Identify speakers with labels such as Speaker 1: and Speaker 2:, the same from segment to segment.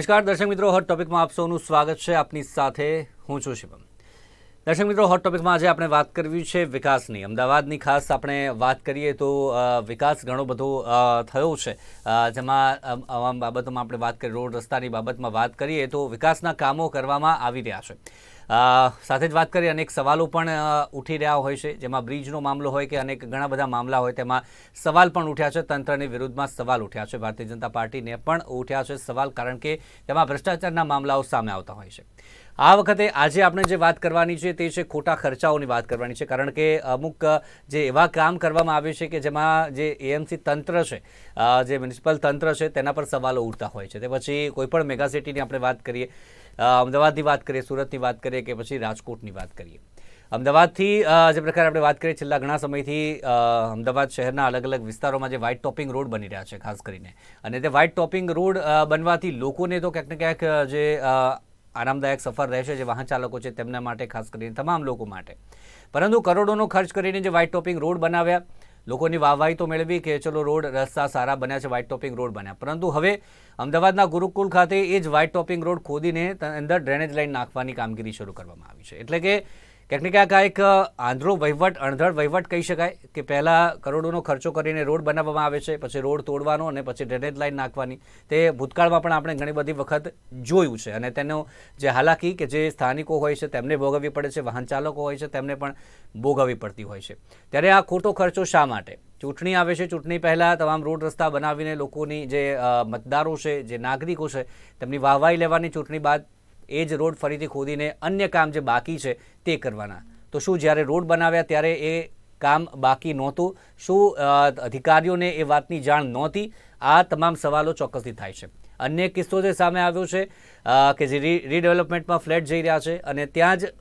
Speaker 1: નમસ્કાર, દર્શક મિત્રો હોટ ટોપિકમાં આપ સૌનું સ્વાગત છે આપની સાથે. હું છું શિવમ. દર્શક મિત્રો હોટ ટોપિકમાં આજે આપણે વાત કરવી છે વિકાસની. અમદાવાદની ખાસ આપણે વાત કરીએ તો વિકાસ ઘણો બધો થયો છે. જેમાં આમ બાબતોમાં આપણે વાત કરીએ રોડ રસ્તાની બાબતમાં વાત કરીએ તો વિકાસના કામો કરવામાં આવી રહ્યા છે. સાથે જ વાત કરીએ અનેક સવાલો પણ ઉઠી રહ્યા હોય છે. જેમાં બ્રિજનો મામલો હોય કે અનેક ઘણા બધા મામલા હોય, તેમાં સવાલ પણ ઉઠ્યા છે. તંત્રની વિરુદ્ધમાં સવાલ ઉઠ્યા છે. ભારતીય જનતા પાર્ટીને પણ ઉઠ્યા છે સવાલ, કારણ કે તેમાં ભ્રષ્ટાચારના મામલાઓ સામે આવતા હોય છે. આ વખતે આજે આપણે જે વાત કરવાની છે તે છે ખોટા ખર્ચાઓની વાત કરવાની છે, કારણ કે અમુક જે એવા કામ કરવામાં આવે છે કે જેમાં જે એએમસી તંત્ર છે જે મ્યુનિસિપલ તંત્ર છે, તેના પર સવાલો ઉઠતા હોય છે. તે પછી કોઈપણ મેગાસિટીની આપણે વાત કરીએ અમદાવાદની વાત કરીએ, સુરતની વાત કરીએ કે પછી રાજકોટની વાત કરીએ. અમદાવાદથી જે પ્રકારે આપણે વાત કરીએ, છેલ્લા ઘણા સમયથી અમદાવાદ શહેરના અલગ અલગ વિસ્તારોમાં જે વ્હાઇટ ટોપિંગ રોડ બની રહ્યા છે, ખાસ કરીને. અને તે વ્હાઇટ ટોપિંગ રોડ બનવાથી લોકોને તો ક્યાંક ને ક્યાંક જે આરામદાયક સફર રહેશે જે વાહન ચાલકો છે, તેમના માટે, ખાસ કરીને તમામ લોકો માટે. પરંતુ કરોડોનો ખર્ચ કરીને જે વ્હાઇટ ટોપિંગ રોડ બનાવ્યા લોકોની વાહવાહી તો મેળવી કે ચલો રોડ રસ્તા સારા બન્યા છે વ્હાઇટ ટોપિંગ રોડ બન્યા. પરંતુ હવે અમદાવાદના ગુરુકુલ ખાતે એ જ વ્હાઇટ ટોપિંગ રોડ ખોદીને અંદર ડ્રેનેજ લાઇન નાખવાની કામગીરી શરૂ કરવામાં આવી છે. એટલે કે ક્યાંક ને ક્યાંક આ એક આંધળો વહીવટ અણધડ વહીવટ કહી શકાય કે પહેલાં કરોડોનો ખર્ચો કરીને રોડ બનાવવામાં આવે છે, પછી રોડ તોડવાનો અને પછી ડ્રેનેજ લાઇન નાખવાની. તે ભૂતકાળમાં પણ આપણે ઘણી બધી વખત જોયું છે અને તેનો જે હાલાકી કે જે સ્થાનિકો હોય છે તેમને ભોગવવી પડે છે, વાહન ચાલકો હોય છે તેમને પણ ભોગવવી પડતી હોય છે. ત્યારે આ ખોટો ખર્ચો શા માટે? ચૂંટણી આવે છે, ચૂંટણી પહેલાં તમામ રોડ રસ્તા બનાવીને લોકોની જે મતદારો છે, જે નાગરિકો છે, તેમની વાહવાહી લેવાની ચૂંટણી બાદ એ જ રોડ ફરીથી ખોદીને અન્ય કામ જે બાકી છે તે કરવાના. તો શું જ્યારે રોડ બનાવ્યા ત્યારે એ કામ બાકી નહોતું? શું અધિકારીઓને એ વાતની જાણ નહોતી? આ તમામ સવાલો ચોક્કસથી થાય છે. અન્ય કિસ્સો જે સામે આવ્યો છે કે જે રીડેવલપમેન્ટમાં ફ્લેટ જઈ રહ્યા છે અને ત્યાં જ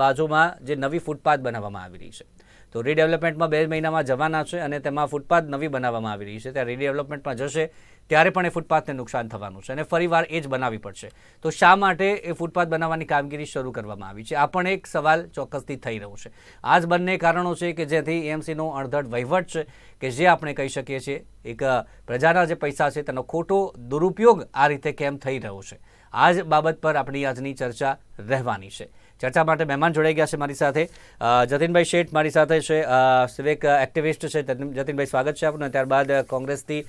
Speaker 1: બાજુમાં જે નવી ફૂટપાથ બનાવવામાં આવી રહી છે. તો રીડેવલપમેન્ટમાં બે મહિનામાં જવાના છે અને તેમાં ફૂટપાથ નવી બનાવવામાં આવી રહી છે. ત્યાં રીડેવલપમેન્ટમાં જશે, ત્યારે પણ એ ફૂટપાથને નુકસાન થવાનું છે અને ફરીવાર એ જ બનાવવી પડશે. તો શા માટે એ ફૂટપાથ બનાવવાની કામગીરી શરૂ કરવામાં આવી છે? આ પણ એક સવાલ ચોક્કસથી થઈ રહ્યો છે. આ જ બંને કારણો છે કે જેથી એએમસીનો અણધડ વહીવટ છે કે જે આપણે કહી શકીએ છીએ, એક પ્રજાના જે પૈસા છે તેનો ખોટો દુરુપયોગ આ રીતે કેમ થઈ રહ્યો છે? આ જ બાબત પર આપણી આજની ચર્ચા રહેવાની છે. ચર્ચા માટે મહેમાન જોડાઈ ગયા છે મારી સાથે. જતીનભાઈ શેઠ મારી સાથે છે. સિવિક એક્ટિવિસ્ટ છે. જતીનભાઈ સ્વાગત છે આપનું. ત્યારબાદ કોંગ્રેસથી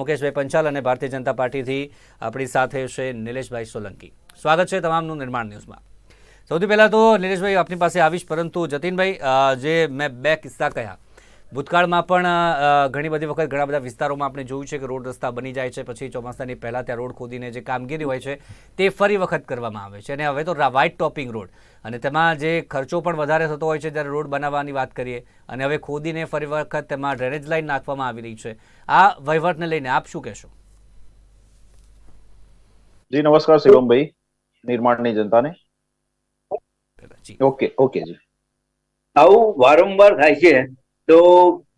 Speaker 1: મુકેશભાઈ પંચાલ અને ભારતીય જનતા પાર્ટીથી આપણી સાથે છે નિલેશભાઈ સોલંકી. સ્વાગત છે તમામનું નિર્માણ ન્યૂઝમાં. સૌથી પહેલાં તો નિલેશભાઈ આપની પાસે આવીશ, પરંતુ જતીનભાઈ જે મેં બે કિસ્સા કહ્યા. ભૂતકાળમાં પણ ઘણી બધી વખત ઘણા બધા વિસ્તારોમાં આપણે જોયું છે કે રોડ રસ્તા બની જાય છે. પછી ચોમાસાની પહેલાં ત્યાં રોડ ખોદીને જે કામગીરી હોય છે તે ફરી વખત કરવામાં આવે છે. અને હવે તો વ્હાઇટ ટોપિંગ રોડ અને તેમાં જે ખર્ચો પણ વધારે થતો હોય છે જ્યારે રોડ બનાવવાની વાત કરીએ અને હવે ખોદીને ફરી વખત તેમાં ડ્રેનેજ લાઇન નાખવામાં આવી રહી છે. આ વહીવટને લઈને આપ શું કહેશો?
Speaker 2: જી નમસ્કાર શિવમભાઈ નિર્માણની જનતાને. Okay okay ji.
Speaker 3: આવું વારંવાર થાય છે. તો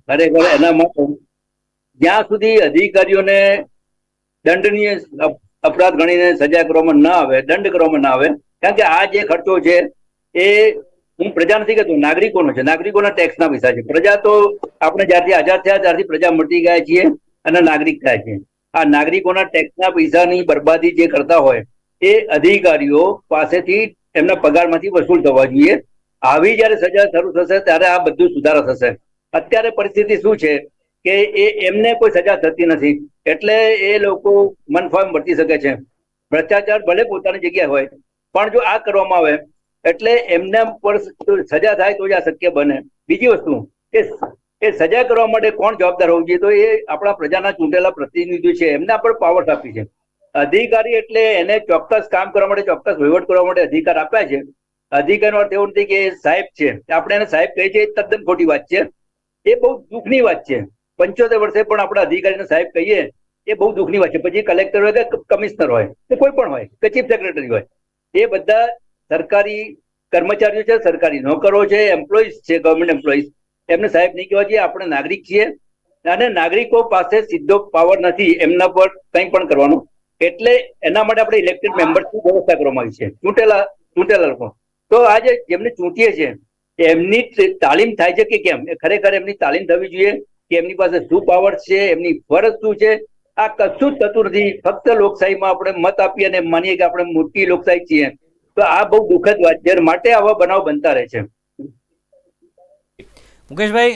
Speaker 3: ખરેખર એના માટે જ્યાં સુધી અધિકારીઓને દંડનીય અપરાધ ગણીને સજા કરવામાં ના આવે, દંડ કરવામાં ના આવે, કારણ કે આ જે ખર્ચો છે એ હું પ્રજા નથી કહેતો, નાગરિકોનો છે. નાગરિકોના ટેક્સના પૈસા છે. પ્રજા તો આપણે જ્યારથી આઝાદ થયા ત્યારથી પ્રજા મળતી ગયા છીએ અને નાગરિક થયા છે. આ નાગરિકોના ટેક્સના પૈસાની બરબાદી જે કરતા હોય એ અધિકારીઓ પાસેથી એમના પગારમાંથી વસૂલ થવા જોઈએ. આવી જયારે સજા શરૂ થશે ત્યારે આ બધું સુધારા થશે. અત્યારે પરિસ્થિતિ શું છે કે એ એમને કોઈ સજા થતી નથી. એટલે એ લોકો મનફામ વર્તી શકે છે. ભ્રષ્ટાચાર ભલે પોતાની જગ્યાએ હોય, પણ જો આ કરવામાં આવે, એટલે એમને પર સજા થાય તો જ આ શક્ય બને. બીજી વસ્તુ કે એ સજા કરવા માટે કોણ જવાબદાર હોવું જોઈએ? તો એ આપણા પ્રજાના ચૂંટેલા પ્રતિનિધિ છે. એમના પર પાવર આપી છે. અધિકારી એટલે એને ચોક્કસ કામ કરવા માટે, ચોક્કસ વહીવટ કરવા માટે અધિકાર આપ્યા છે. અધિકારનો અર્થ એવો નથી કે સાહેબ છે. આપણે એને સાહેબ કહીએ છીએ તદ્દન ખોટી વાત છે. એ બહુ દુઃખની વાત છે. પંચોતેર વર્ષે પણ આપણે અધિકારીને સાહેબ કહીએ, એ બહુ દુઃખની વાત છે. પછી કલેક્ટર હોય કે કમિશનર હોય, કે કોઈ પણ હોય, કે ચીફ સેક્રેટરી હોય, એ બધા સરકારી કર્મચારીઓ છે, સરકારી નોકરો છે એમ્પ્લોઈઝ છે ગવર્મેન્ટ એમ્પ્લોઈઝ એમને સાહેબ નહીં કહેવા જોઈએ આપણે નાગરિક છીએ. અને નાગરિકો પાસે સીધો પાવર નથી એમના પર કંઈ પણ કરવાનો. એટલે એના માટે આપણે ઇલેક્ટેડ મેમ્બર્સની વ્યવસ્થા કરવામાં આવી છે. ચૂંટેલા ચૂંટેલા લોકો. તો આજે જેમને ચૂંટીએ છે એમની તાલીમ થાય છે કે કેમ? ખરેખર એમની તાલીમ થવી જોઈએ કે એમની પાસે શું પાવર છે, એમની ફરજ શું છે? આ કશું જ થતું નથી ફક્ત લોકશાહીમાં આપણે મત આપીએ અને માનીએ કે આપણે મોટી લોકશાહી છીએ. તો આ બહુ દુઃખદ વાત છે. માટે આવા બનાવ બનતા રહે છે.
Speaker 1: મુકેશભાઈ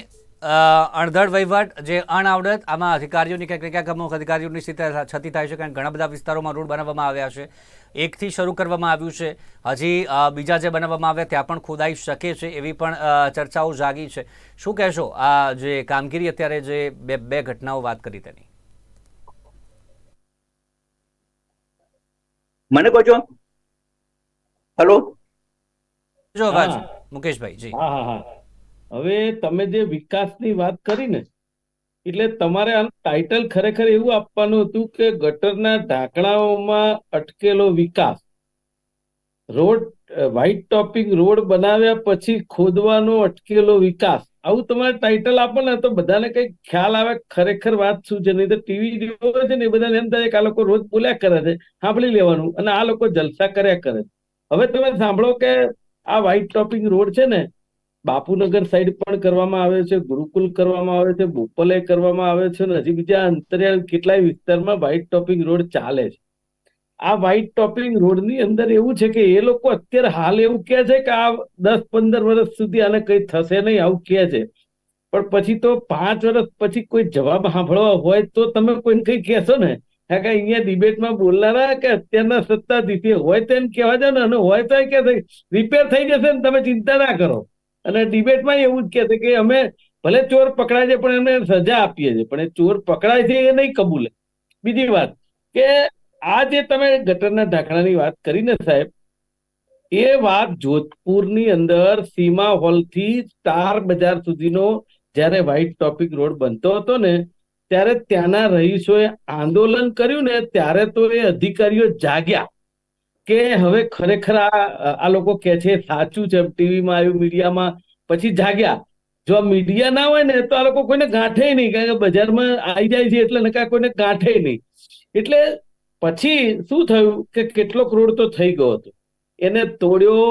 Speaker 1: અણધડ વહીવટ, જે અણઆવડત આમાં અધિકારીઓની ક્યાંક ક્યાંક અમુક અધિકારીઓની સ્થિતિ છતી થાય છે, કારણ ઘણા બધા વિસ્તારોમાં રોડ બનાવવામાં આવ્યા છે. એકથી શરૂ કરવામાં આવ્યું છે. હજી બીજા જે બનાવવામાં આવ્યા ત્યાં પણ ખોદાઈ શકે છે એવી પણ ચર્ચાઓ જાગી છે. શું કહેશો? આ જે કામગીરી અત્યારે જે બે બે ઘટનાઓ વાત કરી તેની.
Speaker 3: મને કહો છો? હલો?
Speaker 1: જો અવાજ. મુકેશભાઈ જી.
Speaker 4: હા હા હા. હવે તમે જે વિકાસની વાત કરી ને એટલે તમારે આનું ટાઇટલ ખરેખર એવું આપવાનું હતું કે ગટરના ઢાંકણાઓમાં અટકેલો વિકાસ. રોડ વ્હાઇટ ટોપિંગ રોડ બનાવ્યા પછી ખોદવાનો અટકેલો વિકાસ. આવું તમારે ટાઇટલ આપો ને તો બધાને કઈ ખ્યાલ આવે, ખરેખર વાત શું છે? નહીં તો ટીવી જોવે છે ને એ બધાને એમ થાય કે આ લોકો રોજ બોલ્યા કરે છે, સાંભળી લેવાનું અને આ લોકો જલસા કર્યા કરે છે. હવે તમે સાંભળો કે આ વ્હાઇટ ટોપિંગ રોડ છે ને બાપુનગર સાઈડ પણ કરવામાં આવે છે, ગુરુકુલ કરવામાં આવે છે, બોપલે કરવામાં આવે છે અને હજી બીજા અંતરિયાળ કેટલાય વિસ્તારમાં વ્હાઇટ ટોપિંગ રોડ ચાલે છે. આ વ્હાઇટ ટોપિંગ રોડની અંદર એવું છે કે એ લોકો અત્યારે હાલ એવું કહે છે કે આ દસ પંદર વર્ષ સુધી આને કઈ થશે નહીં આવું કહે છે. પણ પછી તો પાંચ વર્ષ પછી કોઈ જવાબ સાંભળવા હોય તો તમે કોઈને કઈ કહેશો ને? કારણ કે અહીંયા ડિબેટમાં બોલનારા કે અત્યારના સત્તાધીશી? હોય તો એમ કહેવા જાય ને અને હોય તો કે રિપેર થઈ જશે ને તમે ચિંતા ના કરો. અને ડિબેટમાં એવું જ કહે કે અમે ભલે ચોર પકડાય છે, પણ એમને સજા આપીએ છીએ. પણ એ ચોર પકડાય છે એ નહીં કબૂલે બીજી વાત કે આ જે તમે ગટરના ઢાંકણાની વાત કરી ને સાહેબ, એ વાત જોધપુરની અંદર સીમા હોલથી સ્ટાર બજાર સુધીનો જ્યારે વ્હાઇટ ટોપિક રોડ બનતો હતો ને, ત્યારે ત્યાંના રહીશોએ આંદોલન કર્યું ને, ત્યારે તો એ અધિકારીઓ જાગ્યા. કે હવે ખરેખર આ લોકો કે છે, સાચું છે, ટીવીમાં આવ્યું, મીડિયામાં. પછી જાગ્યા. જો મીડિયા ના હોય ને, તો આ લોકો કોઈને ગાંઠે નહીં. કારણ કે બજારમાં આવી જાય છે એટલે નકા કોઈને ગાંઠે નહીં. એટલે પછી શું થયું કે કેટલો કરોડ તો થઈ ગયો હતો. એને તોડ્યો,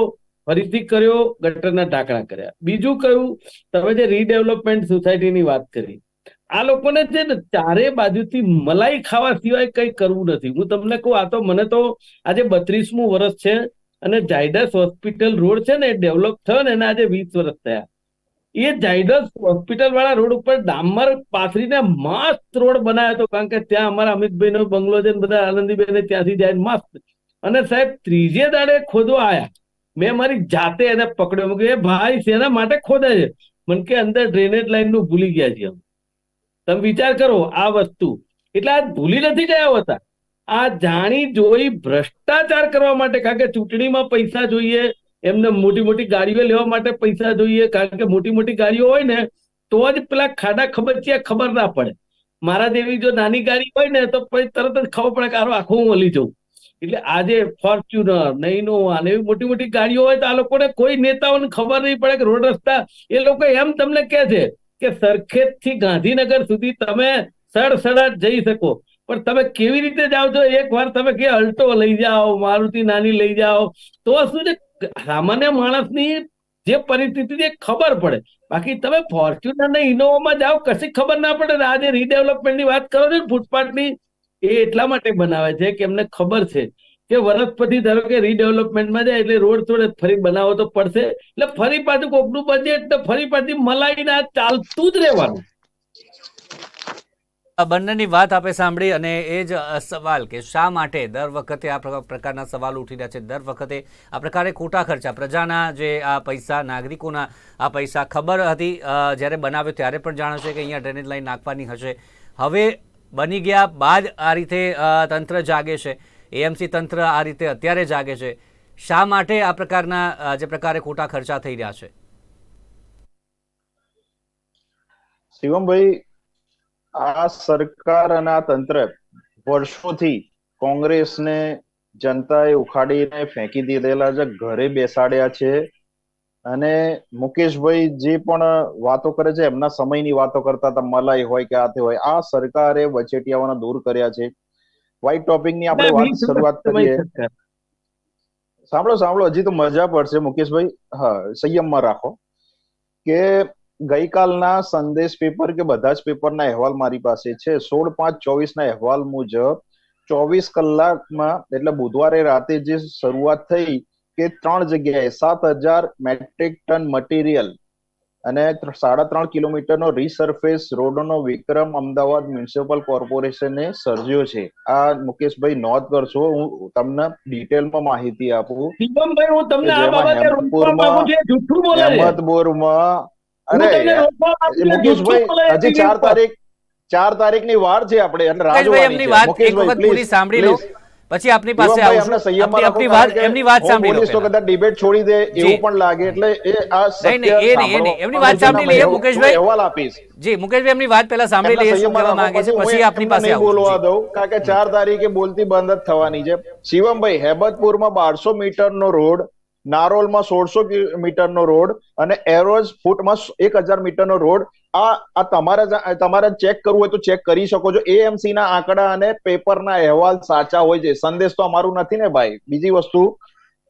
Speaker 4: ફરીથી કર્યો, ગટરના ઢાંકણા કર્યા. બીજું કયું તમે જે રીડેવલપમેન્ટ સોસાયટીની વાત કરી આ લોકોને છે ને ચારે બાજુથી મલાઈ ખાવા સિવાય કંઈ કરવું નથી. હું તમને કહું, આ તો મને તો આજે બત્રીસમું વર્ષ છે અને જાયડસ હોસ્પિટલ રોડ છે ને ડેવલપ થયો ને એના આજે વીસ વર્ષ થયા. એ જાયડસ હોસ્પિટલ વાળા રોડ ઉપર ડામર પાથરીને મસ્ત રોડ બનાવ્યો હતો, કારણ કે ત્યાં અમારા અમિતભાઈ નો બંગલો છે બધા આનંદીબેન ત્યાંથી જાય મસ્ત. અને સાહેબ, ત્રીજે દાડે ખોદવા આયા. મેં મારી જાતે એને પકડ્યો. મેં એ ભાઈ, શેના માટે ખોદે છે? મને કે, અંદર ડ્રેનેજ લાઈનનું ભૂલી ગયા છે અમે. તમે વિચાર કરો આ વસ્તુ. એટલે આ ભૂલી નથી ગયા હોતા આ. જાણી જોઈ ભ્રષ્ટાચાર કરવા માટે, કારણ કે ચૂંટણીમાં પૈસા જોઈએ, એમને મોટી મોટી ગાડીઓ લેવા માટે પૈસા જોઈએ, કારણ કે મોટી મોટી ગાડીઓ હોય ને, તો જ પેલા ખાડા ખબર ખબર ના પડે. મારા જેવી જો નાની ગાડી હોય ને, તો પછી તરત જ ખબર પડે કે આખો હું હલી જઉં. એટલે આજે ફોર્ચ્યુનર ને ઇનોવા ને એવી મોટી મોટી ગાડીઓ હોય તો આ લોકોને કોઈ નેતાઓને ખબર નહીં પડે કે રોડ રસ્તા, એ લોકો એમ તમને કહે છે કે સરખેજથી ગાંધીનગર સુધી તમે સડસડાટ જઈ શકો. પણ તમે કેવી રીતે જાઓ છો? એક વાર તમે કે અલ્ટો લઈ જાઓ, મારુતિ નાની લઈ જાઓ. તો શું છે? સામાન્ય માણસની જે પરિસ્થિતિ છે ખબર પડે. બાકી તમે ફોર્ચ્યુનર ને ઇનોવામાં જાઓ, કશી ખબર ના પડે. આજે રીડેવલપમેન્ટની વાત કરો છો ફૂટપાથની, એ એટલા માટે બનાવે છે કે એમને ખબર છે. કે વરસ ધારો કે રીડેવલપમેન્ટમાં જાય એટલે રોડ થોડે ફરી બનાવો તો પડશે. એટલે ફરી પાછું કોકનું બજેટ તો ફરી પાછી મલાઈને ચાલતું જ રહેવાનું.
Speaker 1: આ બંનેની વાત આપે સાંભળી અને એ જ સવાલ કે શા માટે દર વખતે આ પ્ર- પ્રકારના સવાલ ઉઠી રહ્યા છે? દર વખતે આ પ્રકારે ખોટા ખર્ચા, પ્રજાના જે આ પૈસા, નાગરિકોના આ પૈસા ખબર હતી જ્યારે બનાવ્યો ત્યારે પણ જાણે છે કે અહીંયા ડ્રેનેજ લાઈન નાખવાની હશે. હવે બની ગયા બાદ આ રીતે તંત્ર જાગે છે. એએમસી તંત્ર આ રીતે અત્યારે જાગે છે. શા માટે આ પ્રકારના જે પ્રકારે ખોટા ખર્ચા થઈ રહ્યા છે?
Speaker 2: શિવમભાઈ, આ સરકાર અને આ તંત્ર વર્ષોથી કોંગ્રેસને જનતાએ ઉખાડીને ફેંકી દીધેલા છે, ઘરે બેસાડ્યા છે અને મુકેશભાઈ જે પણ વાતો કરે છે, એમના સમયની વાતો કરતા હતા, મલાઈ હોય કે આથી હોય, આ સરકારે વચેટિયાઓને દૂર કર્યા છે. વ્હાઇટ ટોપિંગની આપણે વાત શરૂઆત કરીએ. સાંભળો સાંભળો હજી તો મજા પડશે. મુકેશભાઈ હા સંયમમાં રાખો. કે ગઈકાલના સંદેશ પેપર કે બધા જ પેપરના અહેવાલ મારી પાસે છે. સોળ પાંચ ચોવીસ ના અહેવાલ મુજબ ચોવીસ કલાકમાં એટલે બુધવારે રાતે જે શરૂઆત થઈ કે ત્રણ જગ્યાએ સાત હજાર મેટ્રિક ટન મટીરિયલ અને સાડા ત્રણ કિલોમીટરનો રીસર્ફેસ રોડનો વિક્રમ અમદાવાદ મ્યુનિસિપલ કોર્પોરેશને સર્જ્યો છે. આ મુકેશભાઈ નોંધ કરશો હું તમને ડિટેલમાં માહિતી આપું.
Speaker 4: શિવમભાઈ હું તમને આ બાબતે રોકવા માંગુ છું જૂઠું બોલે છે.
Speaker 2: અહેમદપુરમાં અરે મુકેશભાઈ હજી ચાર તારીખ ચાર તારીખની વાર છે આપણે એટલે રાહ
Speaker 1: મુકેશભાઈ
Speaker 2: જોવાની
Speaker 1: એમની
Speaker 2: છે.
Speaker 1: વાત એક
Speaker 2: મુકેશભાઈ,
Speaker 1: વખત પૂરી સાંભળી લો. પછી આપની પાસે આપની વાત એમની વાત સાંભળી લો
Speaker 2: તો કદાચ ડિબેટ છોડી દે એવું પણ લાગે. એટલે એ આ
Speaker 1: નહીં, નહીં, એ નહીં. એમની વાત સાંભળી લઈએ, મુકેશભાઈ.
Speaker 2: અહેવાલ આપીશ.
Speaker 1: જી મુકેશભાઈ એમની વાત પહેલા સાંભળી લઈએ શું કહેવા માંગે છે પછી આપની પાસે આવું
Speaker 2: બોલવા દઉં કારણ કે ચાર તારીખે બોલતી બંધ જ થવાની છે. શિવમભાઈ હેબતપુરમાં બારસો મીટરનો રોડ નારોલમાં સોળસો મીટરનો રોડ અને એરોઝ ફૂટમાં એક હજાર મીટરનો રોડ. આ આ તમારે તમારે ચેક કરવું હોય તો ચેક કરી શકો છો. એએમસી ના આંકડા અને પેપરના અહેવાલ સાચા હોય છે. સંદેશ તો અમારું નથી ને ભાઈ. બીજી વસ્તુ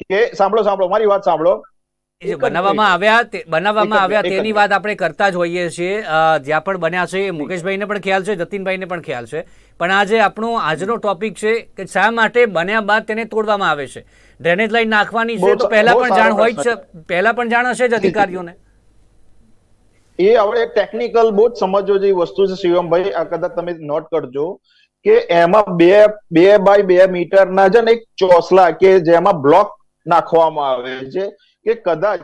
Speaker 2: કે, સાંભળો સાંભળો, મારી વાત સાંભળો.
Speaker 1: જે બનાવવામાં આવ્યા તે બનાવવામાં આવ્યા તેની વાત આપણે કરતા જ હોઈએ છીએ. જ્યાં પણ બન્યા છે મુકેશભાઈને પણ ખ્યાલ છે જતીનભાઈને પણ ખ્યાલ છે. પણ આજે આપણો આજનો ટોપિક છે કે શા માટે બન્યા બાદ તેને તોડવામાં આવે છે. ડ્રેનેજ લાઈન નાખવાની છે તો પહેલા પણ જાણ હોય જ છે. પહેલા પણ જાણ હશે જ અધિકારીઓને?
Speaker 2: એ હવે ટેકનિકલ બહુ જ સમજવો જેવી વસ્તુ છે શિવમભાઈ. આ કદાચ તમે નોટ કરજો કે એમાં બે બે બાય બે મીટરના છે ને એક ચોસલા કે જેમાં બ્લોક નાખવામાં આવે છે. કે કદાચ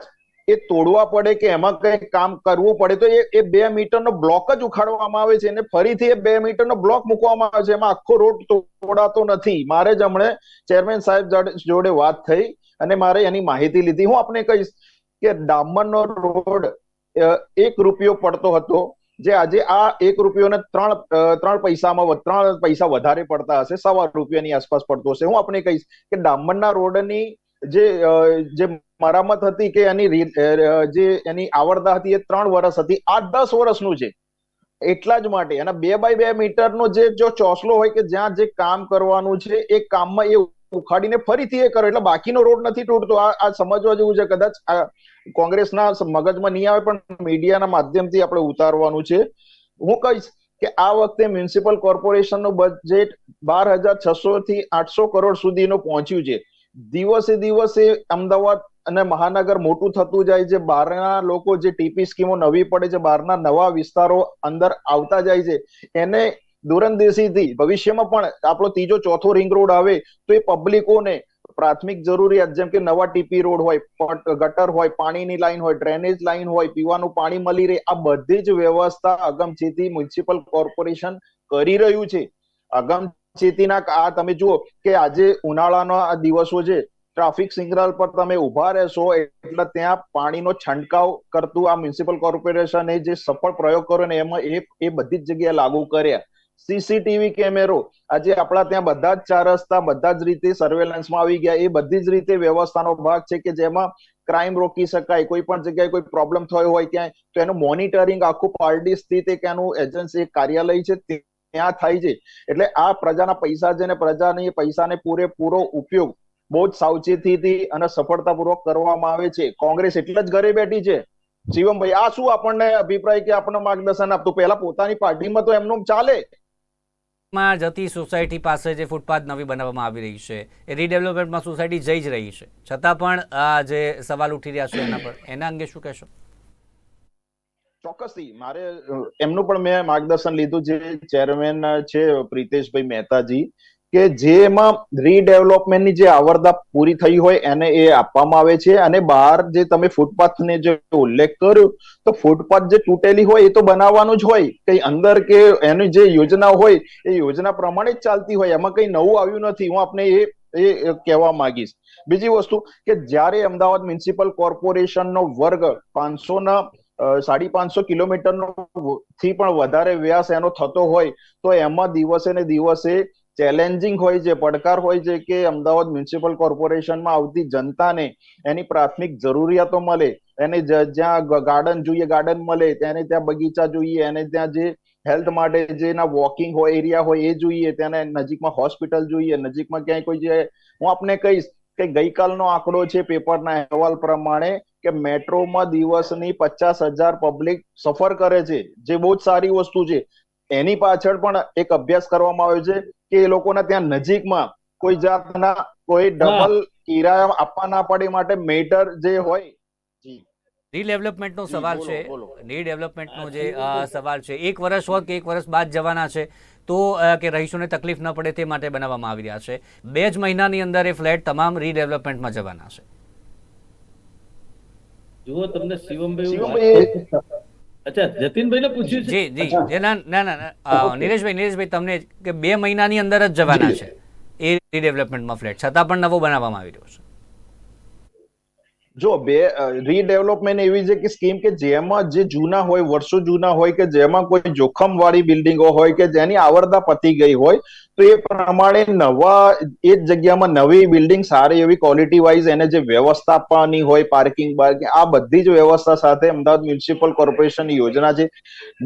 Speaker 2: એ તોડવા પડે કે એમાં કઈ કામ કરવું પડે, તો એ બે મીટરનો બ્લોક જ ઉખાડવામાં આવે છે અને ફરીથી એ બે મીટરનો બ્લોક મૂકવામાં આવે છે. એમાં આખો રોડ તોડાતો નથી. મારે જ હમણે ચેરમેન સાહેબ જોડે- જોડે વાત થઈ અને મારે એની માહિતી લીધી. હું આપને કહીશ કે ડામરનો રોડ એક રૂપિયો પડતો હતો, જે આજે આ એક રૂપિયોને ત્રણ ત્રણ પૈસામાં ત્રણ પૈસા વધારે પડતા હશે, સવા રૂપિયાની આસપાસ પડતો હશે. હું આપણે કહીશ કે ડામરના રોડની જે જે મરામત હતી કે એની જે એની આવડતા હતી એ ત્રણ વર્ષ હતી. આ દસ વર્ષનું છે. એટલા જ માટે. અને બે બાય બે મીટરનો જે, જો ચોસલો હોય કે જ્યાં જે કામ કરવાનું છે, એ કામમાં એ ઉખાડીને ફરીથી એ કરો. એટલે બાકીનો રોડ નથી તૂટતો. આ સમજવા જેવું છે કદાચ કોંગ્રેસના મગજમાં નહીં આવે, પણ મીડિયાના માધ્યમથી આપણે ઉતારવાનું છે. હું કહીશ કે આ વખતે મ્યુનિસિપલ કોર્પોરેશનનું બજેટ બાર હજાર છસો થી આઠસો કરોડ સુધીનું પહોંચ્યું છે. દિવસે દિવસે અમદાવાદ અને મહાનગર મોટું થતું જાય છે. બહારના લોકો જે ટીપી સ્કીમો નવી પડે છે, બહારના નવા વિસ્તારો અંદર આવતા જાય છે. એને દૂરંદેશીથી ભવિષ્યમાં પણ આપણો ત્રીજો, ચોથો રિંગ રોડ આવે તો એ પબ્લિકોને પ્રાથમિક જરૂરિયાત, જેમ કે નવા ટીપી રોડ હોય ગટર હોય, પાણીની લાઈન હોય ડ્રેનેજ લાઈન હોય, પીવાનું પાણી મળી રહે, આ બધી જ વ્યવસ્થા અગમચેતી મ્યુનિસિપલ કોર્પોરેશન કરી રહ્યું છે. અગમચેતીના આ તમે જુઓ કે આજે ઉનાળાનો દિવસો છે, ટ્રાફિક સિગ્નલ પર તમે ઊભા રહેશો એટલે ત્યાં પાણીનો છંટકાવ કરતું આ મ્યુનિસિપલ કોર્પોરેશને જે સફળ પ્રયોગ કર્યો ને એમાં એ એ બધી જ જગ્યાએ લાગુ કર્યા. સીસીટીવી કેમેરો, આજે આપણા ત્યાં બધા જ ચાર રસ્તા, બધા જ રીતે સર્વેલન્સમાં આવી ગયા, એ બધી જ રીતે વ્યવસ્થાનો ભાગ છે કે જેમાં ક્રાઇમ રોકી શકાય, કોઈ પણ જગ્યાએ કોઈ પ્રોબ્લેમ થયો હોય ક્યાંય, તો એનું મોનિટરિંગ આખું પાર્ટી સ્થિત એક એનું એજન્સી કાર્યાલય છે ત્યાં થાય છે. એટલે આ પ્રજાના પૈસા છે ને પ્રજાની પૈસાને પૂરેપૂરો ઉપયોગ બહુ જ સાવચેતીથી અને સફળતાપૂર્વક કરવામાં આવે છે. કોંગ્રેસ એટલે જ ઘરે બેઠી છે. શિવમભાઈ, આ શું આપણને અભિપ્રાય કે આપણને માર્ગદર્શન આપતું? પહેલા પોતાની પાર્ટીમાં તો એમનું ચાલે.
Speaker 1: માં જતી સોસાયટી પાસે જે ફૂટપાથ નવી બનાવવામાં આવી રહી છે, એ રીડેવલપમેન્ટમાં સોસાયટી જઈ જ રહી છે. છતાં પણ આ જે સવાલ ઉઠી રહ્યા છે એના પર, એના અંગે શું કહેશો?
Speaker 2: ચોક્કસથી. મારે એમનું પણ મેં માર્ગદર્શન લીધું જે ચેરમેન છે પ્રિતેશભાઈ મહેતાજી, કે જેમાં રીડેવલપમેન્ટની જે આવરદા પૂરી થઈ હોય એને એ આપવામાં આવે છે અને બહાર જે તમે ફૂટપાથને જે ઉલ્લેખ કર્યો, તો ફૂટપાથ જે તૂટેલી હોય એ તો બનાવવાનું જ હોય. કઈ અંદર કે એની જે યોજના હોય, એ યોજના પ્રમાણે જ ચાલતી હોય. એમાં કઈ નવું આવ્યું નથી. હું આપને એ એ કહેવા માંગીશ. બીજી વસ્તુ કે જ્યારે અમદાવાદ મ્યુનિસિપલ કોર્પોરેશનનો વર્ગ પાંચસો ના સાડી પાંચસો કિલોમીટરનો થી પણ વધારે વ્યાસ એનો થતો હોય, તો એમાં દિવસે ને દિવસે ચેલેન્જિંગ હોય છે, પડકાર હોય છે કે અમદાવાદ મ્યુનિસિપલ કોર્પોરેશનમાં આવતી જનતાને એની પ્રાથમિક જરૂરિયાતો મળે, એને જ્યાં ગાર્ડન જોઈએ, ગાર્ડન મળે, તેને ત્યાં બગીચા જોઈએ, એને ત્યાં જે હેલ્થ માટે જેના વોકિંગ હોય, એરિયા હોય, એ જોઈએ, તેને નજીકમાં હોસ્પિટલ જોઈએ, નજીકમાં ક્યાંય કોઈ જે, હું આપને કહીશ કે ગઈકાલનો આંકડો છે પેપરના અહેવાલ પ્રમાણે કે મેટ્રોમાં દિવસની પચાસ હજાર પબ્લિક સફર કરે છે જે બહુ જ સારી વસ્તુ છે. એની પાછળ પણ એક અભ્યાસ કરવામાં આવ્યો છે કે એ લોકોના ત્યાં નજીકમાં કોઈ જાતના કોઈ ડબલ કિરાયા આપવા ના પડે માટે મેટર જે હોય.
Speaker 1: રીડેવલપમેન્ટનો સવાલ છે. રીડેવલપમેન્ટનો જે. સવાલ છે. એક વર્ષ હોત કે એક વર્ષ બાદ જવાના છે. તો કે રહીશોને તકલીફ ન પડે તે માટે બનાવવામાં આવી રહ્યા છે. બે જ મહિનાની અંદર એ ફ્લેટ તમામ રીડેવલપમેન્ટમાં જવાના છે.
Speaker 4: જુઓ તમને શિવમભાઈ. અચ્છા જતીનભાઈને પૂછ્યું છે?
Speaker 1: જી જી. જે ના ના ના, નિલેશભાઈ નિલેશભાઈ તમને કે બે મહિનાની અંદર જ જવાના છે. એ રીડેવલપમેન્ટમાં ફ્લેટ. છતાં પણ નવો બનાવવામાં આવી રહ્યો છે.
Speaker 2: જો બે રીડેવલપમેન્ટ એવી છે કે સ્કીમ કે જેમાં જે જૂના હોય, વર્ષો જૂના હોય કે જેમાં કોઈ જોખમ વાળી બિલ્ડિંગો હોય કે જેની આવરદા પતી ગઈ હોય, તો એ પ્રમાણે નવા, એ જ જગ્યામાં નવી બિલ્ડિંગ સારી એવી ક્વોલિટી વાઇઝ એને જે વ્યવસ્થા આપવાની હોય પાર્કિંગ બાર્કિંગ આ બધી જ વ્યવસ્થા સાથે અમદાવાદ મ્યુનિસિપલ કોર્પોરેશનની યોજના છે.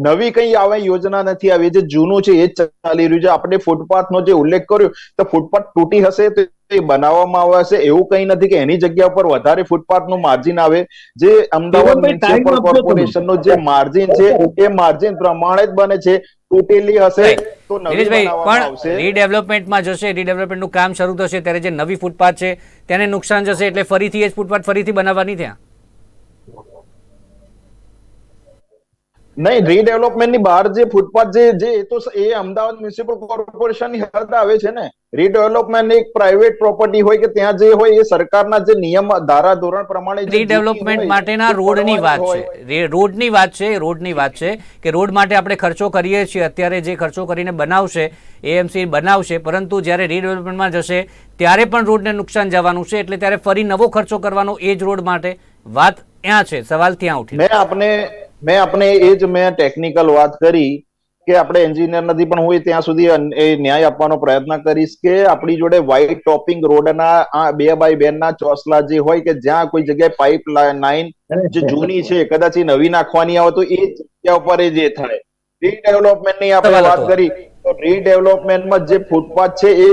Speaker 2: નવી કઈ આવે યોજના નથી આવી જે જૂનું છે, એ જ ચાલી રહ્યું છે. આપણે ફૂટપાથનો જે ઉલ્લેખ કર્યો, તો ફૂટપાથ તૂટી હશે તો એ બનાવવામાં આવે છે એવું કઈ નથી કે એની જગ્યા પર વધારે ફૂટપાથનું માર્જિન આવે. જે અમદાવાદ મ્યુનિસિપલ
Speaker 4: તમે.
Speaker 2: જે માર્જિન છે એ માર્જિન પ્રમાણે જ બને છે. તૂટેલી હશે તો નવી
Speaker 1: પણ
Speaker 2: આવશે.
Speaker 1: રીડેવલપમેન્ટમાં જશે રીડેવલપમેન્ટનું કામ શરૂ થશે ત્યારે જે નવી ફૂટપાથ છે તેને નુકસાન જશે એટલે ફરીથી એ જ ફૂટપાથ ફરીથી બનાવવાની ત્યાં?
Speaker 2: નહીં રીડેવલપમેન્ટની બહાર જે ફૂટપાથ જે જે એ તો એ અમદાવાદ મ્યુનિસિપલ કોર્પોરેશનની હદ આવે છે ને. રીડેવલપમેન્ટ એક પ્રાઇવેટ પ્રોપર્ટી હોય કે ત્યાં જે હોય એ સરકારના જે નિયમ ધારા ધોરણ પ્રમાણે
Speaker 1: રીડેવલપમેન્ટ માટેના રોડની વાત છે. રોડની વાત છે રોડની વાત છે કે રોડ માટે આપણે ખર્ચો કરીએ છીએ. અત્યારે જે ખર્ચો કરીને બનાવશે એએમસી બનાવશે પરંતુ જ્યારે રીડેવલપમેન્ટમાં જશે ત્યારે પણ રોડને નુકસાન જવાનું છે. એટલે ત્યારે ફરી નવો ખર્ચો કરવાનો એ જ રોડ માટે વાત ત્યાં છે. સવાલ ત્યાં ઉઠી.
Speaker 2: મેં આપને મેં આપણે એ જ મેં ટેકનિકલ વાત કરી કે આપણે એન્જિનિયર નથી પણ હું એ ત્યાં સુધી એ ન્યાય આપવાનો પ્રયત્ન કરીશ કે આપણી જોડે વ્હાઇટ ટોપિંગ રોડના આ બે બાય બે ના ચોસલા જે હોય કે જ્યાં કોઈ જગ્યાએ પાઇપ લાઈન જે જૂની છે કદાચ એ નવી નાખવાની આવે તો એ જગ્યા ઉપર એ જે થાય. રીડેવલપમેન્ટની આપણે વાત કરી. રીડેવલપમેન્ટમાં જે ફૂટપાથ છે એ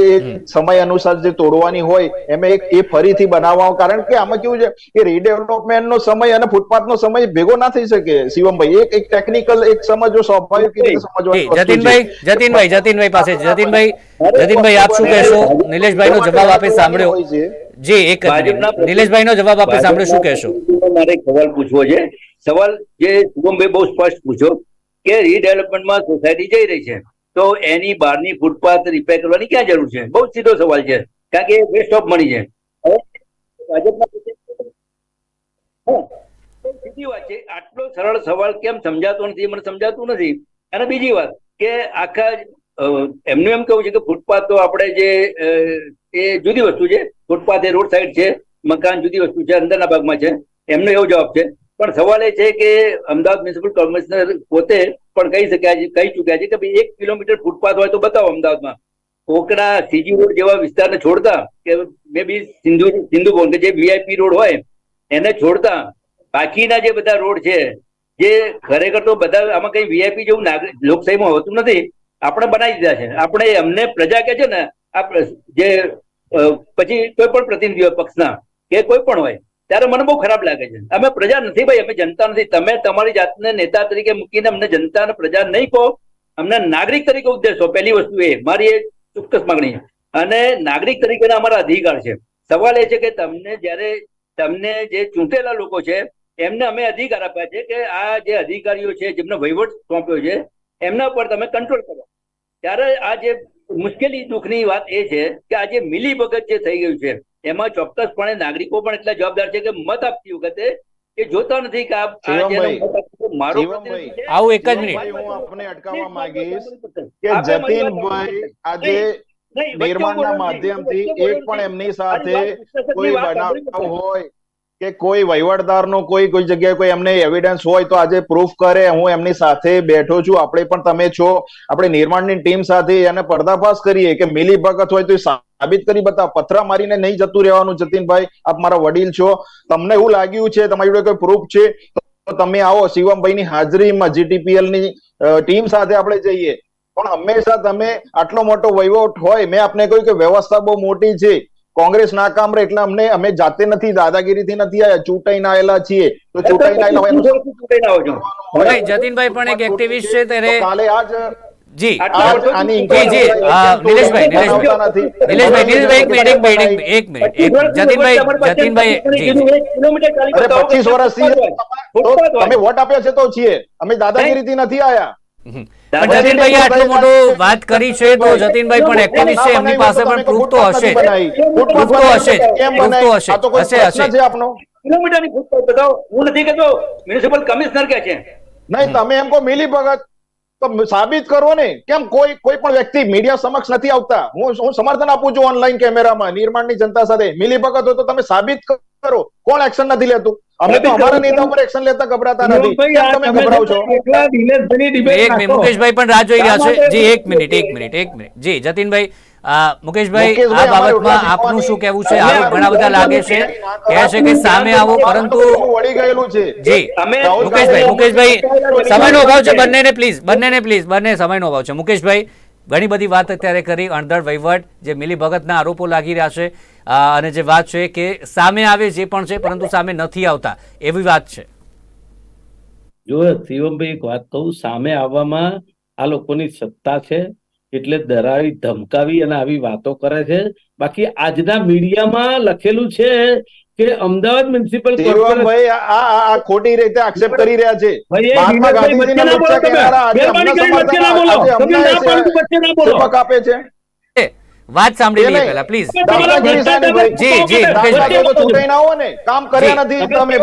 Speaker 2: સમય અનુસાર જે તોડવાની હોય એમાં એક એ ફરીથી બનાવવા કારણ કે આમાં કેવું છે કે રીડેવલપમેન્ટ નો સમય અને ફૂટપાથ નો સમય ભેગો ના થઈ શકે. શિવમભાઈ એક એક ટેકનિકલ એક સમજો સ્વાભાવિક રીતે છે.
Speaker 1: જતીનભાઈ જતીનભાઈ જતીનભાઈ પાસે જતીનભાઈ જતીનભાઈ આપ શું કહેશો? નિલેશભાઈનો જવાબ આપે સાંભળ્યો.
Speaker 2: છે.
Speaker 1: જી એક નિલેશભાઈનો જવાબ આપે સાંભળ્યો શું કહેશો?
Speaker 3: મારે સવાલ પૂછવો છે. સવાલ જે શુભમભાઈ બહુ સ્પષ્ટ પૂછ્યો કે રીડેવલપમેન્ટમાં સોસાયટી જઈ રહી છે. તો એની બહારની ફૂટપાથ રિપેર કરવાની ક્યાં જરૂર છે? બહુ સીધો સવાલ છે, કારણ કે વેસ્ટ ઓફ મની છે. સીધી વાત છે, આટલો સરળ સવાલ કેમ સમજાતો નથી? મને સમજાતું નથી. અને બીજી વાત કે આખા એમનું એમ કેવું છે કે ફૂટપાથ તો આપણે જે એ જુદી વસ્તુ છે. ફૂટપાથ એ રોડ સાઈડ છે, મકાન જુદી વસ્તુ છે, અંદરના ભાગમાં છે. એમનો એવો જવાબ છે. પણ સવાલ એ છે કે અમદાવાદ મ્યુનિસિપલ કમિશનર પોતે પણ કહી શક્યા છે, કહી ચુક્યા છે કે ભાઈ એક કિલોમીટર ફૂટપાથ હોય તો બતાવો અમદાવાદમાં. કોકડા સીજી રોડ જેવા વિસ્તારને છોડતા કે મે બી સિંધુ સિંધુ ભવન કે જે વીઆઈપી રોડ હોય, એને છોડતા બાકીના જે બધા રોડ છે, જે ખરેખર તો બધા આમાં કઈ વીઆઈપી જેવું નાગરિક લોકશાહીમાં હોતું નથી, આપણે બનાવી દીધા છે. આપણે અમને પ્રજા કે છે ને, આ જે પછી કોઈ પણ પ્રતિનિધિ હોય પક્ષના, કે કોઈ પણ હોય ત્યારે મને બહુ ખરાબ લાગે છે. અમે પ્રજા નથી ભાઈ, અમે જનતા નથી. તમે તમારી જાતને નેતા તરીકે મૂકીને અમને જનતા અને પ્રજા નહીં કહો. અમને નાગરિક તરીકે ઉદ્દેશો. પહેલી વસ્તુ એ. મારી એ ચોક્કસ માંગણી અને નાગરિક તરીકેના અમારા અધિકાર છે. સવાલ એ છે કે તમને જ્યારે તમને જે ચૂંટેલા લોકો છે, એમને અમે અધિકાર આપ્યા છે કે આ જે અધિકારીઓ છે, જેમને વહીવટ સોંપ્યો છે, એમના પર તમે કંટ્રોલ કરો. ત્યારે આ જે મુશ્કેલી, દુઃખની વાત એ છે કે આ જે મિલી ભગત જે થઈ ગયું છે એમાં ચોક્કસપણે નાગરિકો પણ એટલા જવાબદાર છે કે મત આપતી વખતે એ જોતા નથી કે મારો.
Speaker 1: આવું એક જ મિનિટ.
Speaker 2: હું આપને અટકાવવા માંગીશ કે જતીનભાઈ આજે નિર્માણના માધ્યમથી એક પણ એમની સાથે કોઈ બનાવ હોય કે કોઈ વહીવટદારનો કોઈ કોઈ જગ્યાએ કોઈ એમને એવિડન્સ હોય તો આજે પ્રૂફ કરે, હું એમની સાથે બેઠો છું, આપણે પણ તમે છો, આપણે નિર્માણની ટીમ સાથે એને પર્દાફાશ કરીએ કે મિલી ભગત હોય તો સાબિત કરી બતાવ. પથરા મારીને નહીં જતું રહેવાનું, જતીનભાઈ, આપ મારા વડીલ છો. તમને એવું લાગ્યું છે, તમારી જોડે કોઈ પ્રૂફ છે? તો તમે આવો, શિવમભાઈની હાજરીમાં જીટીપીએલની ટીમ સાથે આપણે જઈએ. પણ હંમેશા તમે આટલો મોટો વહીવટ હોય, મેં આપને કહ્યું કે વ્યવસ્થા બહુ મોટી છે. કોંગ્રેસ નાકામ રહે એટલે અમને અમે જાતે નથી દાદાગીરીથી નથી આયા ચૂંટાઈને આવેલા છીએ. તો ચૂંટાઈને આયેલા હોય એનું
Speaker 3: ચૂંટાઈને આવો છો.
Speaker 1: ભાઈ, જતીનભાઈ પણ એક એક્ટિવિસ્ટ છે ત્યારે
Speaker 2: કાલે આજ
Speaker 1: જી. જી, જી. નિલેશભાઈ, નિલેશભાઈ. નિલેશભાઈ નિલેશભાઈ એક મિનિટ એક મિનિટ એક- એક મિનિટ. જતીનભાઈ જતીનભાઈ જી. જી.
Speaker 2: અરે પચીસ વર્ષથી તમે વોટ આપ્યા છે તો છીએ. અમે દાદાગીરીથી નથી આયા.
Speaker 1: પણ જતીનભાઈ આટલું મોટું વાત કરી છે તો જતીનભાઈ પણ એક્ટિવિસ્ટ છે એમની પાસે પણ પ્રૂફ તો હશે
Speaker 2: પ્રૂફ
Speaker 1: તો હશે પ્રૂફ તો હશે.
Speaker 2: આ તો કોઈ
Speaker 1: હશે, હશે.
Speaker 2: આપનો?
Speaker 3: કિલોમીટરની ફૂટપાથ બતાવો. હું નથી કહેતો મ્યુનિસિપલ કમિશનર કે છે.
Speaker 2: નહીં તમે એમ કહો મિલી ભગત તો સાબિત કરો ને. કેમ કોઈ કોઈ પણ વ્યક્તિ મીડિયા સમક્ષ નથી આવતા? હું હું સમર્થન આપું છું ઓનલાઈન કેમેરામાં નિર્માણની જનતા સાથે. મિલી ભગત હોય તો તમે સાબિત કરો. કોણ એક્શન નથી લેતું? અમે તો અમારા નેતા ઉપર એક્શન લેતા ગભરાતા નથી.
Speaker 4: ભાઈ,
Speaker 2: કેમ
Speaker 4: આ
Speaker 2: તમે
Speaker 4: તમે
Speaker 2: ગભરાવ છો?
Speaker 4: એકલા દિનેશભાઈની debate
Speaker 1: એક મિનિટ મુકેશભાઈ પણ રાહ જોઈ રહ્યા છે. જી એક મિનિટ એક મિનિટ એક મિનિટ. જી જતીનભાઈ મુકેશભાઈ આ બાબતમાં આપનું શું કહેવું છે? આરોપ ઘણા બધા લાગે છે. કહે છે કે સામે આવો પરંતુ
Speaker 2: વળી ગયેલું છે.
Speaker 1: જી. મુકેશભાઈ મુકેશભાઈ સમયનો અભાવ છે બંનેને પ્લીઝ બંનેને પ્લીઝ બંને સમયનો અભાવ છે. મુકેશભાઈ ઘણી બધી વાત અત્યારે કરી અણધડ વહીવટ જે મિલી ભગતના આરોપો લાગી રહ્યા છે. અને જે વાત છે કે સામે આવે જે પણ છે પરંતુ સામે નથી આવતા એવી વાત છે.
Speaker 4: જો શિવમભાઈ એક વાત કહું સામે આવવામાં આ લોકોની સત્તા છે એટલે ડરાવી ધમકાવી અને આવી વાતો કરે છે. બાકી આજના મીડિયામાં લખેલું છે કે અમદાવાદ મ્યુનિસિપલ
Speaker 2: ભાઈ આ આ- ખોટી રીતે આક્ષેપ કરી રહ્યા છે. મહાત્મા ગાંધીજીના
Speaker 4: વચ્ચે ના બોલો. વચ્ચે ના બોલો.
Speaker 2: આપે છે.
Speaker 1: વાત સાંભળી લઈએ પહેલા પ્લીઝ? જી, જી,
Speaker 2: કામ કર્યા નથી
Speaker 4: તમે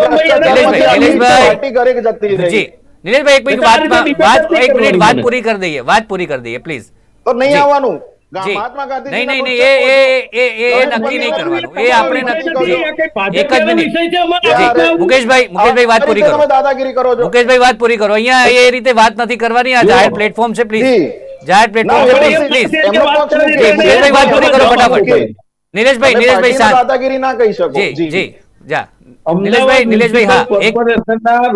Speaker 1: જી. નિલેશભાઈ એક મિનિટ વાત વાત એક મિનિટ વાત પૂરી કરી દઈએ વાત પૂરી કરી દઈએ પ્લીઝ
Speaker 2: તો નહીં આવવાનું.
Speaker 1: નહીં નહીં નહીં એ એ એ એ નક્કી નહીં કરવાનું. એ આપણે નક્કી એક જ મિનિટ. મુકેશભાઈ મુકેશભાઈ વાત પૂરી કરો
Speaker 2: તમે દાદાગીરી કરો
Speaker 1: મુકેશભાઈ વાત પૂરી કરો. અહીંયા એ રીતે વાત નથી કરવાની. આ જાહેર પ્લેટફોર્મ છે પ્લીઝ
Speaker 2: જી.
Speaker 1: જાહેર પ્લેટફોર્મ છે પ્લીઝ પ્લીઝ મુકેશભાઈ વાત પૂરી કરો ફટાફટ.
Speaker 2: તમે
Speaker 1: નિલેશભાઈ
Speaker 2: પાર્ટીને દાદાગીરી ના કહી શકો.
Speaker 1: જી જી જા નિલેશભાઈ નિલેશભાઈ હા એક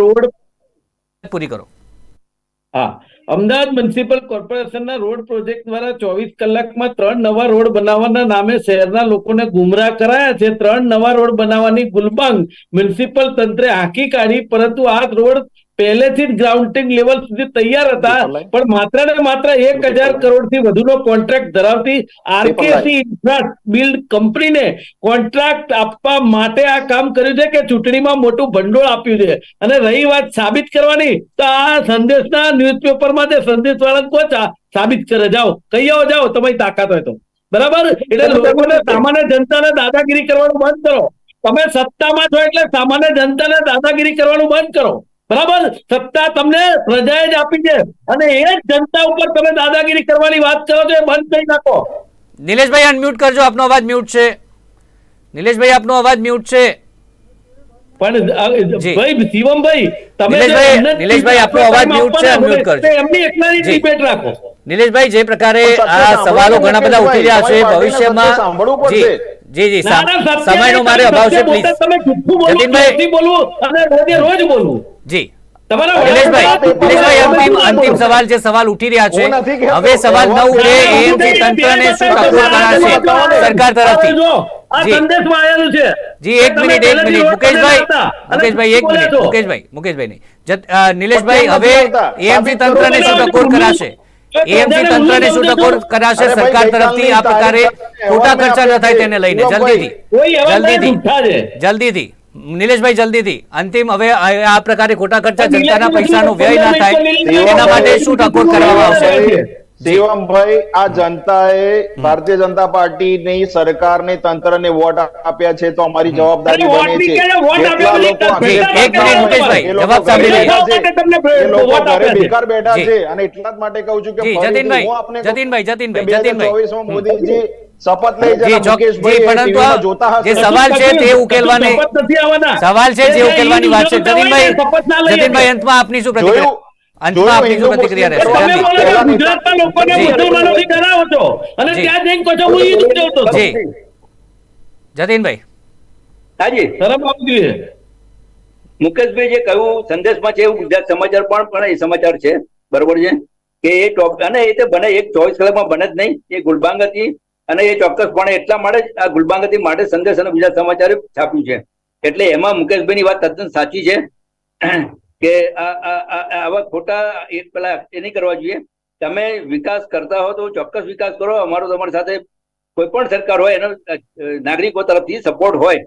Speaker 4: રોડ
Speaker 1: પૂરી કરો.
Speaker 4: હા. અમદાવાદ મ્યુનિસિપલ કોર્પોરેશનના રોડ પ્રોજેક્ટ દ્વારા ચોવીસ કલાકમાં ત્રણ નવા રોડ બનાવવાના નામે શહેરના લોકોને ગુમરાહ કરાયા છે. ત્રણ નવા રોડ બનાવવાની ગુલબાંગ મ્યુનિસિપલ તંત્રે હાંકી કાઢી પરંતુ આ રોડ પહેલેથી જ ગ્રાઉન્ડિંગ લેવલ સુધી તૈયાર હતા પણ માત્ર ને માત્ર એક હજાર કરોડથી વધુનો કોન્ટ્રાક્ટ ધરાવતી આરકેસી ઇન્ફ્રા બિલ્ડ કંપનીને કોન્ટ્રાક્ટ આપવા માટે આ કામ કર્યું છે કે ચૂંટણીમાં મોટું ભંડોળ આપ્યું છે. અને રહી વાત સાબિત કરવાની તો આ સંદેશના ન્યૂઝપેપરમાં જે સંદેશ વાળા કહો સાબિત કરે. જાઓ કહી આવો જાઓ તમારી તાકાત હોય તો. બરાબર? એટલે લોકોને સામાન્ય જનતાને દાદાગીરી કરવાનું બંધ કરો. તમે સત્તામાં છો એટલે સામાન્ય જનતાને દાદાગીરી કરવાનું બંધ કરો. બરાબર? સત્તા તમને પ્રજાએ જ આપી છે. અને એ જ જનતા ઉપર તમે દાદાગીરી કરવાની વાત કરો છો એ બંધ કરી નાખો.
Speaker 1: નિલેશભાઈ અનમ્યુટ કરજો. આપનો અવાજ મ્યુટ છે. નિલેશભાઈ આપનો અવાજ મ્યુટ છે.
Speaker 4: પણ ભાઈ શિવમભાઈ તમે
Speaker 1: નિલેશભાઈ- આપનો અવાજ મ્યુટ છે,
Speaker 4: આપવાના
Speaker 1: કરજો.
Speaker 4: એમની એકલાની ડિબેટ રાખો.
Speaker 1: નિલેશભાઈ જે પ્રકારે આ સવાલો ઘણા બધા ઉઠી રહ્યા છે. ભવિષ્યમાં
Speaker 2: સાંભળવું પડશે.
Speaker 1: જી જી. સમયનો મારે અભાવ છે પ્લીઝ
Speaker 4: તમે જુઠ્ઠું બોલો
Speaker 1: જતીનભાઈ.
Speaker 4: બોલવું અને રોજે રોજ બોલવું.
Speaker 1: જી. નિલેશભાઈ અંતિમ સવાલ જે સવાલ ઉઠી રહ્યા છે
Speaker 2: હું નથી કહેતો.
Speaker 1: હવે સવાલ ન ઉઠે
Speaker 2: ના,
Speaker 1: તંત્રને શું ટકોર કરાશે સરકાર તરફથી?
Speaker 4: જી. સંદેશમાં આવેલું છે.
Speaker 1: જી એક મિનિટ એક મિનિટ. મુકેશભાઈ
Speaker 4: બનાવતા હતા. અને
Speaker 1: મુકેશભાઈ એક મિનિટ મુકેશભાઈ મુકેશભાઈ નહીં. નિલેશભાઈ હવે એએમસી. તંત્રને શું ટકોર કરાશે? એએમસી તંત્રને શું ટકોર કરાશે? સરકાર તરફથી આ પ્રકારે ખોટા ખર્ચા ન થાય તેને લઈને. જલ્દીથી. જલ્દીથી. જલ્દીથી. નિલેશભાઈ જલ્દીથી. અંતિમ હવે આ પ્રકારે ખોટા ખર્ચા જનતાના પૈસાનો વ્યય ના થાય. એના માટે શું ટકોર કરવામાં આવશે?
Speaker 2: શિવમભાઈ આ જનતાએ ભારતીય જનતા પાર્ટીની સરકારને તંત્રને વોટ આપ્યા છે તો અમારી જવાબદારી બને છે. લોકો
Speaker 1: એક મિનિટ મુકેશભાઈ, જવાબ સાંભળી
Speaker 2: બેઠા છે. લોકો ઘરે બેકાર બેઠા છે. અને એટલા જ માટે કહું છું કે
Speaker 1: જતીનભાઈ,
Speaker 2: હું આપને
Speaker 1: જતીનભાઈ, જતીનભાઈ, જતીનભાઈ.
Speaker 2: મોદીજી શપથ લઈ
Speaker 1: જી,
Speaker 2: જરા મુકેશભાઈ
Speaker 1: પરંતુ
Speaker 2: જોતા હશે.
Speaker 1: જે સવાલ છે તે ઉકેલવાની
Speaker 4: શપથ નથી આવવાના.
Speaker 1: સવાલ છે જે ઉકેલવાની વાત છે. જતીનભાઈ
Speaker 4: શપથ ના લઈએ
Speaker 1: જતીનભાઈ અંતમાં આપની શું પ્રતિક્રિયા? અંતમાં આપની શું પ્રતિક્રિયા રહેશે?
Speaker 4: તમે બોલો ગુજરાતના લોકોને મુસલમાનોથી ડરાવો છો? અને ત્યાં જઈને કહો છો હું ઈ જોતો
Speaker 1: જી. જતીનભાઈ.
Speaker 3: હાજી.
Speaker 4: શરમ
Speaker 3: મુકેશભાઈ જે કહ્યું સંદેશમાં છે એવું ગુજરાત સમાચાર પણ પણ એ સમાચાર છે. બરોબર છે? કે એ ટોપ અને એ તો બને એક ચોવીસ કલાકમાં બને જ નહીં. એ ગુલબાંગ હતી અને એ ચોક્કસપણે એટલા માટે આ ગુલબાંગતી માટે સંદેશ અને બીજા સમાચારે છાપ્યું છે. એટલે એમાં મુકેશભાઈની વાત તદ્દન સાચી છે કે આવા ખોટા પેલા એ નહીં કરવા જોઈએ. તમે વિકાસ કરતા હો તો ચોક્કસ વિકાસ કરો. અમારો તમારી સાથે કોઈ પણ સરકાર હોય, એનો નાગરિકો તરફથી સપોર્ટ હોય.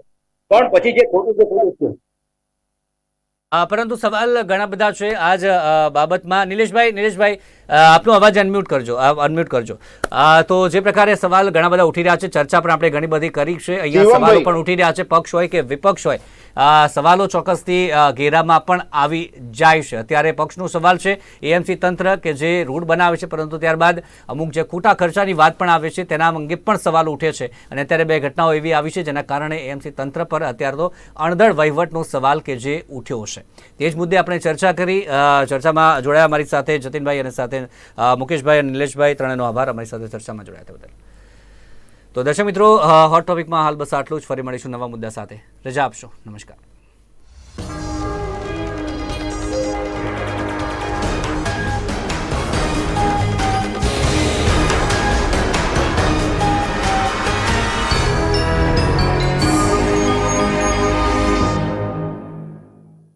Speaker 3: પણ પછી જે ખોટું છે ખોટું છે.
Speaker 1: પરંતુ સવાલ ઘણા બધા છે. આજ બાબતમાં નિલેશભાઈ નિલેશભાઈ આપનો અવાજ અનમ્યુટ કરજો અનમ્યુટ કરજો. તો જે પ્રકારે સવાલ ઘણા બધા ઉઠી રહ્યા છે ચર્ચા પણ આપણે ઘણી બધી કરી છે. અહીંયા. સવાલો પણ ઉઠી રહ્યા છે પક્ષ હોય કે વિપક્ષ હોય. સવાલો ચોક્કસથી ઘેરામાં પણ આવી જાય છે. અત્યારે પક્ષનો સવાલ છે એએમસી તંત્ર કે જે રોડ બનાવે છે પરંતુ ત્યારબાદ અમુક જે ખોટા ખર્ચાની વાત પણ આવે છે તેના અંગે પણ સવાલ ઉઠે છે. અને અત્યારે બે ઘટનાઓ એવી આવી છે જેના કારણે એએમસી તંત્ર પર અત્યારે તો અણધળ વહીવટનો સવાલ કે જે ઉઠ્યો છે. તે જ મુદ્દે આપણે ચર્ચા કરી ચર્ચામાં જોડાયા મારી સાથે જતીનભાઈ અને સાથે મુકેશભાઈ અને નિલેશભાઈ ત્રણેયનો આભાર. અમારી સાથે ચર્ચામાં જોડાયા બદલ. તો દર્શક મિત્રો હોટ ટોપિકમાં હાલ બસ આટલું જ. ફરી મળીશું નવા મુદ્દા સાથે. રજા આપશો. નમસ્કાર.